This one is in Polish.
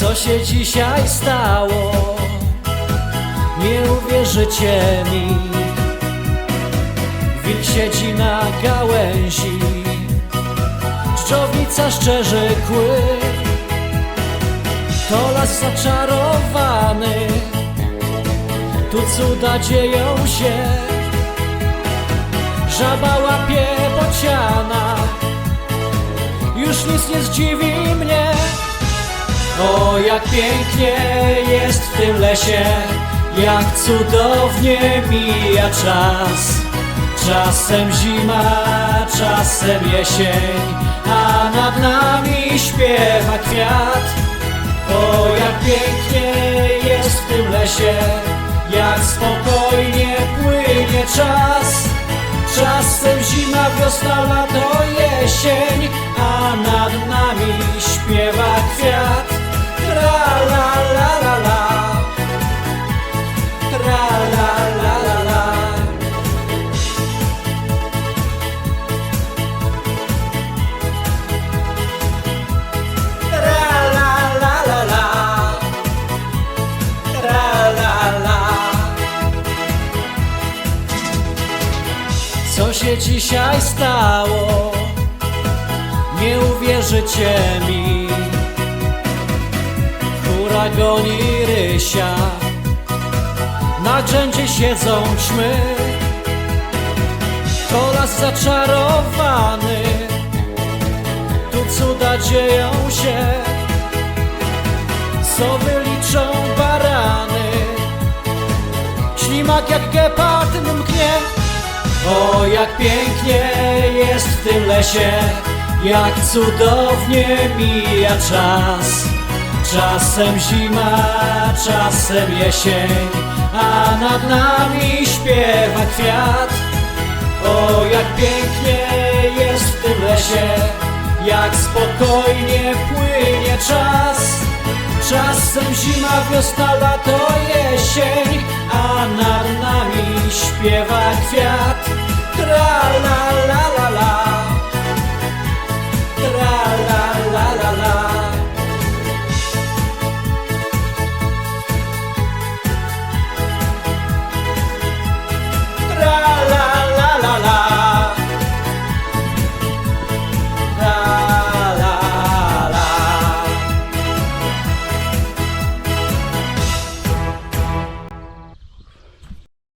Co się dzisiaj stało? Nie uwierzycie mi. Wilk siedzi na gałęzi. Czczownica szczerzy kły. To las zaczarowany. Tu cuda dzieją się. Żaba łapie bociana. Już nic nie zdziwi mnie jak pięknie jest w tym lesie Jak cudownie mija czas. Czasem zima, czasem jesień A nad nami śpiewa kwiat. O, jak pięknie jest w tym lesie Jak spokojnie płynie czas. Czasem zima, wiosna, lato, jesień A nad nami śpiewa Co się dzisiaj stało? Nie uwierzycie mi. Kura goni rysia. Na grzędzie siedzą czmy To las zaczarowany. Tu cuda dzieją się. Sowy liczą barany. Ślimak jak gepard mknie o, jak pięknie jest w tym lesie, jak cudownie mija czas. Czasem zima, czasem jesień, a nad nami śpiewa kwiat. O, jak pięknie jest w tym lesie, jak spokojnie płynie czas. Czasem zima, wiosna, lato, jesień, a nad nami śpiewa kwiat. Carnaval.